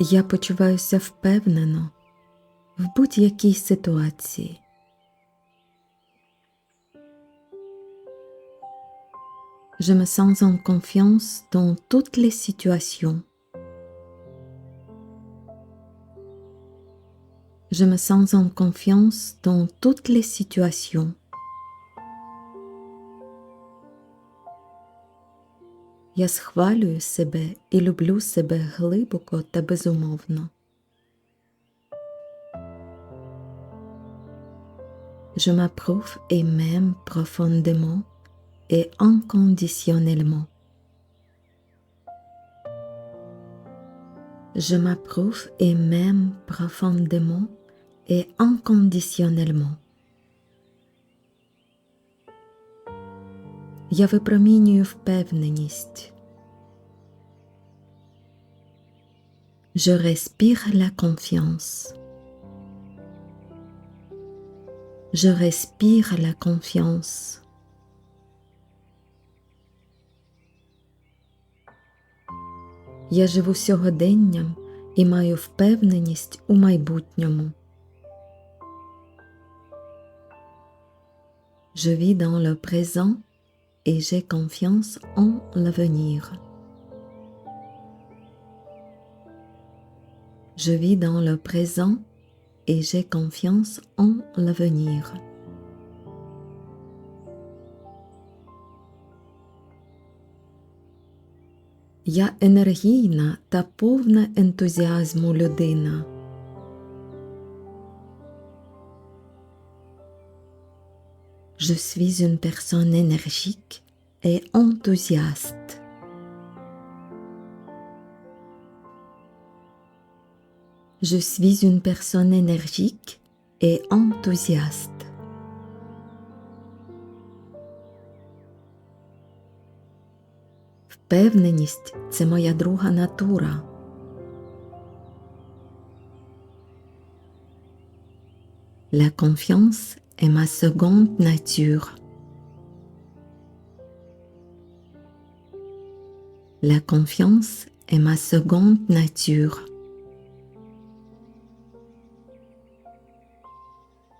Я почуваюся впевнено в будь-якій ситуації. Je me sens en confiance dans toutes les situations. Je me sens en confiance dans toutes les situations. Я схвалюю себе і люблю себе глибоко та безумовно. Je m'approuve et m'aime profondément et inconditionnellement. Je m'approuve et m'aime profondément et inconditionnellement. Я випромінюю впевненість. Je respire la confiance. Je respire la confiance. Я живу сьогоденням і маю впевненість у майбутньому. Je vis dans le présent et j'ai confiance en l'avenir. Je vis dans le présent et j'ai confiance en l'avenir. Я енергійна та повна ентузіазму людина. Je suis une personne énergique et enthousiaste. Je suis une personne énergique et enthousiaste. Впевненість це моя друга натура. La confiance est ma seconde nature. La confiance est ma seconde nature.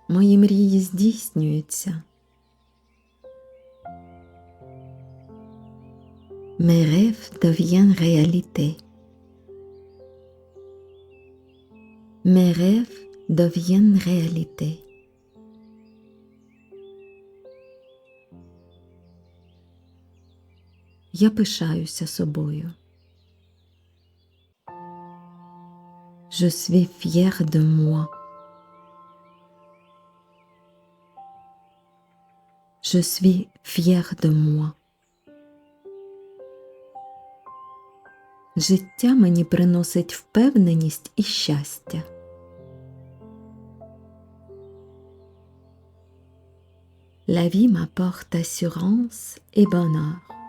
Мої мрії здійснюються. Mes rêves deviennent réalité. Mes rêves deviennent réalité. Я пишаюся собою. Je suis fière de moi. Je suis fière de moi. Життя мені приносить впевненість і щастя. La vie m'apporte assurance et bonheur.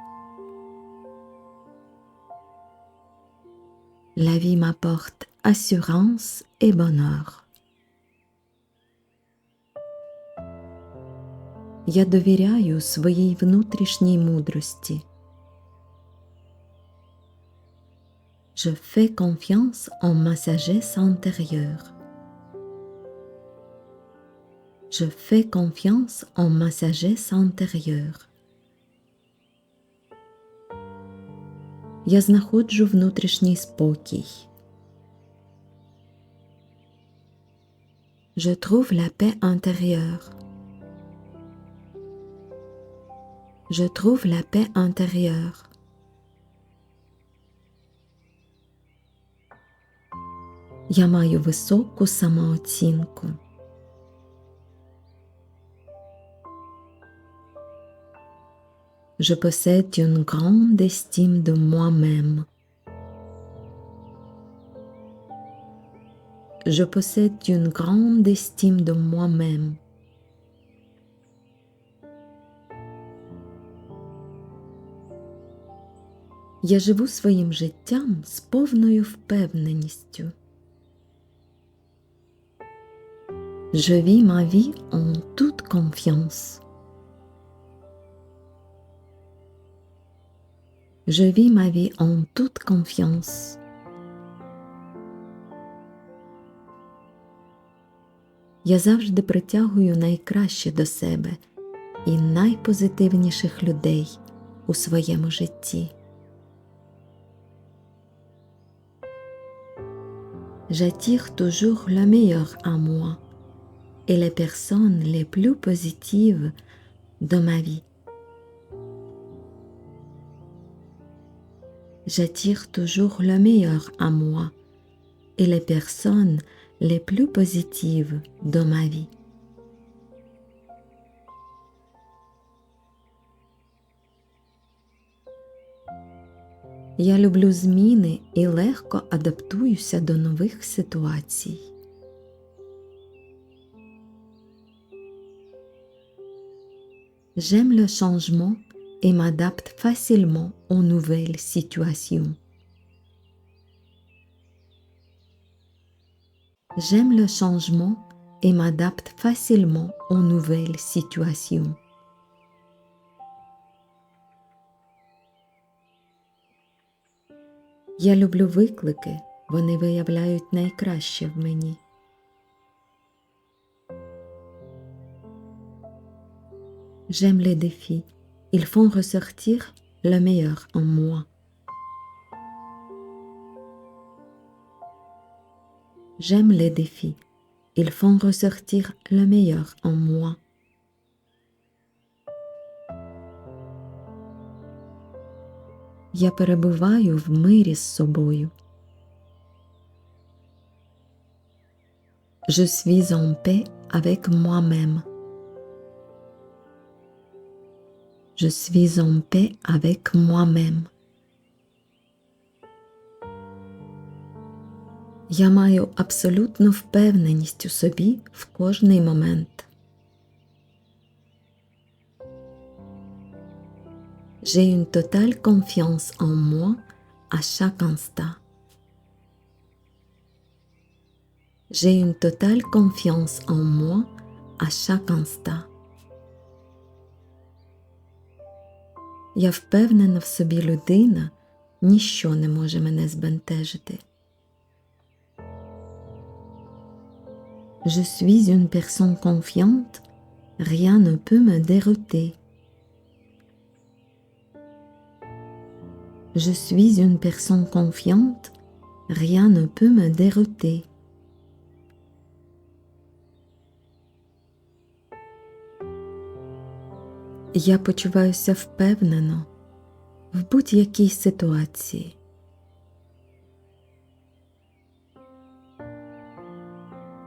La vie m'apporte assurance et bonheur. Я довіряю своїй внутрішній мудрості. Je fais confiance en ma sagesse intérieure. Je fais confiance en ma sagesse intérieure. Я знаходжу внутрішній спокій. Je trouve la paix intérieure. Je trouve la paix intérieure. Я маю високу самооцінку. Je possède une grande estime de moi-même. Je possède une grande estime de moi-même. Я живу своїм життям з повною впевненістю. Je vis ma vie en toute confiance. Je vis ma vie en toute confiance. Я завжди притягую найкраще до себе і найпозитивніших людей у своєму житті. J'attire toujours le meilleur à moi et les personnes les plus positives de ma vie. J'attire toujours le meilleur à moi et les personnes les plus positives de ma vie. Я люблю зміни і легко адаптуюся до нових ситуацій. J'aime le changement et m'adapte facilement aux nouvelles situations. J'aime le changement et m'adapte facilement aux nouvelles situations. Я люблю виклики, вони виявляють найкраще в мені. J'aime les défis, ils font ressortir le meilleur en moi. J'aime les défis, ils font ressortir le meilleur en moi. Я перебуваю в мирі з собою. Je suis en paix avec moi-même. Je suis en paix avec moi-même. Я маю абсолютну впевненість у собі в кожний момент. J'ai une totale confiance en moi à chaque instant. J'ai une totale confiance en moi à chaque instant. Я впевнена в собі людина, ніщо не може мене збентежити. Je suis une personne confiante, rien ne peut me dérouter. Je suis une personne confiante, rien ne peut me dérouter. Я почуваюся впевнено в будь-якій ситуації.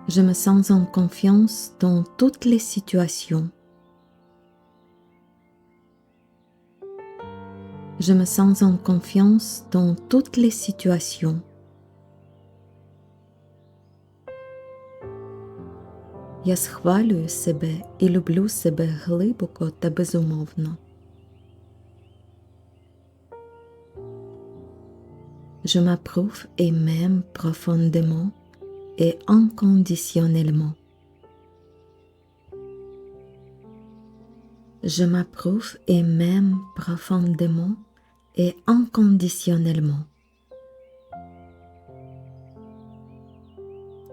Je me sens en confiance dans toutes les situations. Je me sens en confiance dans toutes les situations. Я схвалюю себе і люблю себе глибоко та безумовно. Je m'approuve et m'aime profondément et inconditionnellement. Je m'approuve et m'aime profondément et inconditionnellement.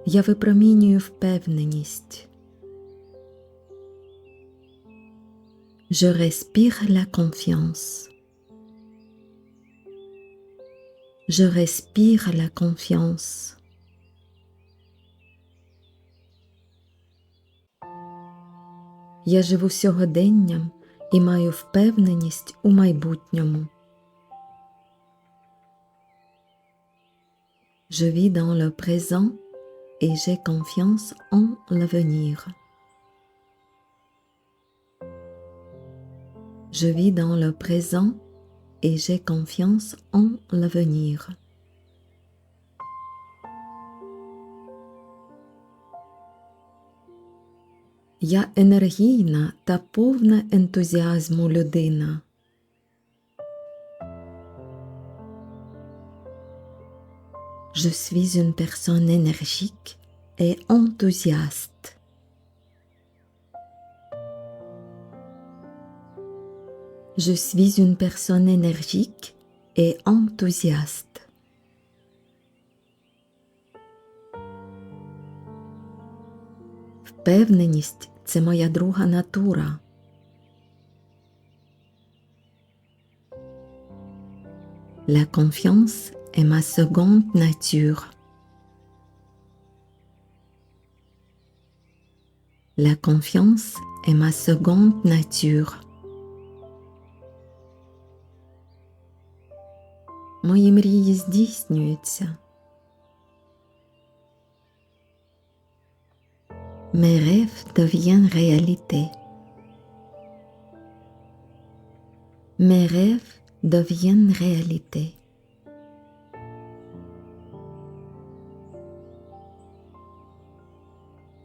Я випромінюю впевненість. Je respire la confiance. Je respire la confiance. Я живу сьогоденням і маю впевненість у майбутньому. Je vis dans le présent et j'ai confiance en l'avenir. Je vis dans le présent et j'ai confiance en l'avenir. Я енергійна та повна ентузіазму людина. Je suis une personne énergique et enthousiaste. Je suis une personne énergique et enthousiaste. Впевненість це моя друга натура. La confiance est ma seconde nature. La confiance est ma seconde nature. Мої мрії здійснюються. Mes rêves deviennent réalité. Mes rêves deviennent réalité.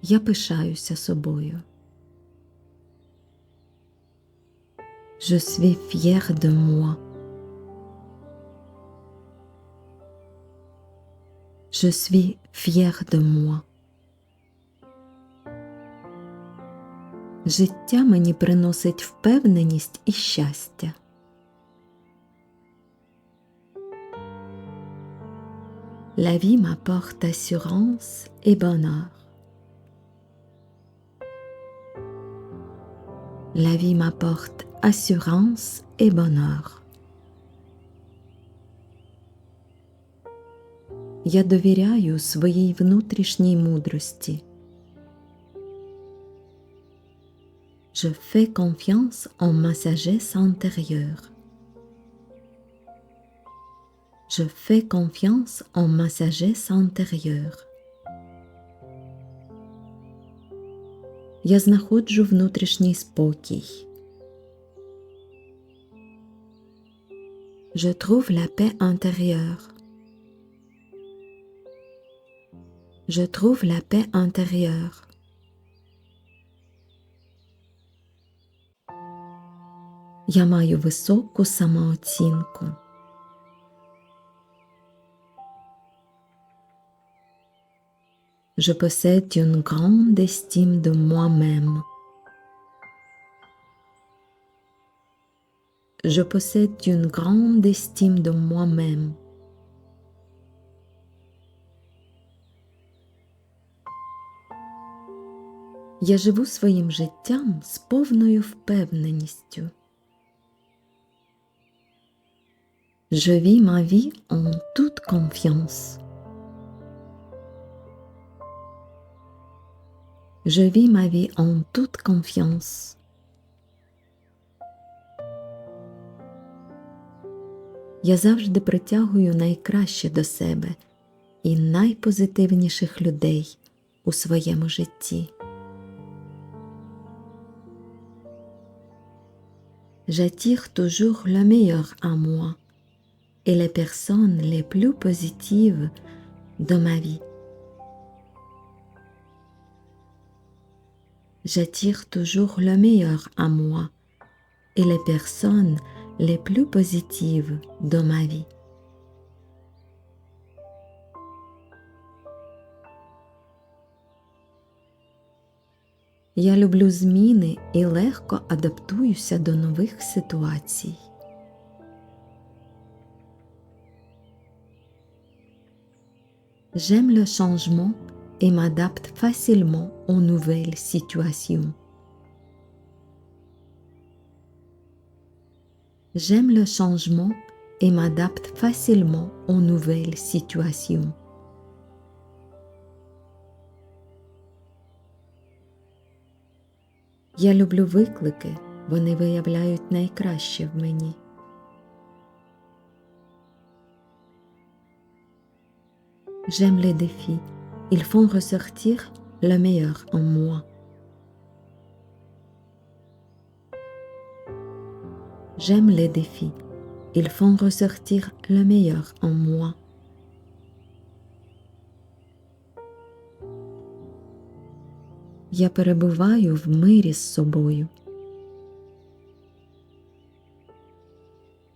Я пишаюся собою. Je suis fière de moi. Je suis fière de moi. Життя мені приносить впевненість і щастя. La vie m'apporte assurance et bonheur. La vie m'apporte assurance et bonheur. Я довіряю своїй внутрішній мудрості. Je fais confiance en ma sagesse intérieure. Je fais confiance en ma sagesse intérieure. Я знаходжу внутрішній спокій. Je trouve la paix intérieure. Je trouve la paix intérieure. Я маю високу самооцінку. Je possède une grande estime de moi-même. Je possède une grande estime de moi-même. Я живу своїм життям з повною впевненістю. Je vis ma vie en toute confiance. Je vis ma vie en toute confiance. Я завжди притягую найкраще до себе і найпозитивніших людей у своєму житті. J'attire toujours le meilleur à moi et les personnes les plus positives de ma vie. J'attire toujours le meilleur à moi et les personnes les plus positives de ma vie. Я люблю зміни і легко адаптуюся до нових ситуацій. J'aime le changement et m'adapte facilement aux nouvelles situations. J'aime le changement et m'adapte facilement aux nouvelles situations. Я люблю виклики, вони виявляють найкраще в мені. J'aime les défis, ils font ressortir le meilleur en moi. J'aime les défis, ils font ressortir le meilleur en moi. Я перебуваю в мирі з собою.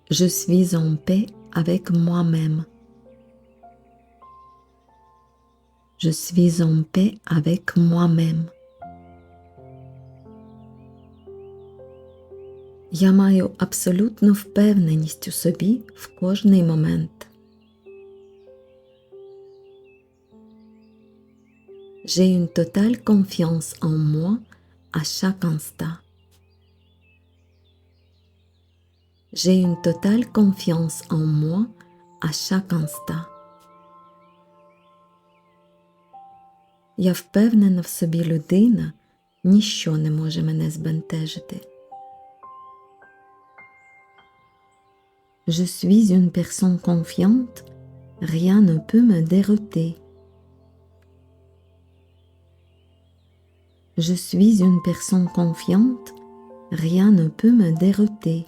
Je suis en paix avec moi-même. Je suis en paix avec moi-même. Я маю абсолютну впевненість у собі в кожний момент. J'ai une totale confiance en moi à chaque instant. J'ai une totale confiance en moi à chaque instant. Я впевнена в собі людина, ніщо не може мене збентежити. Je suis une personne confiante, rien ne peut me dérouter. Je suis une personne confiante, rien ne peut me dérouter.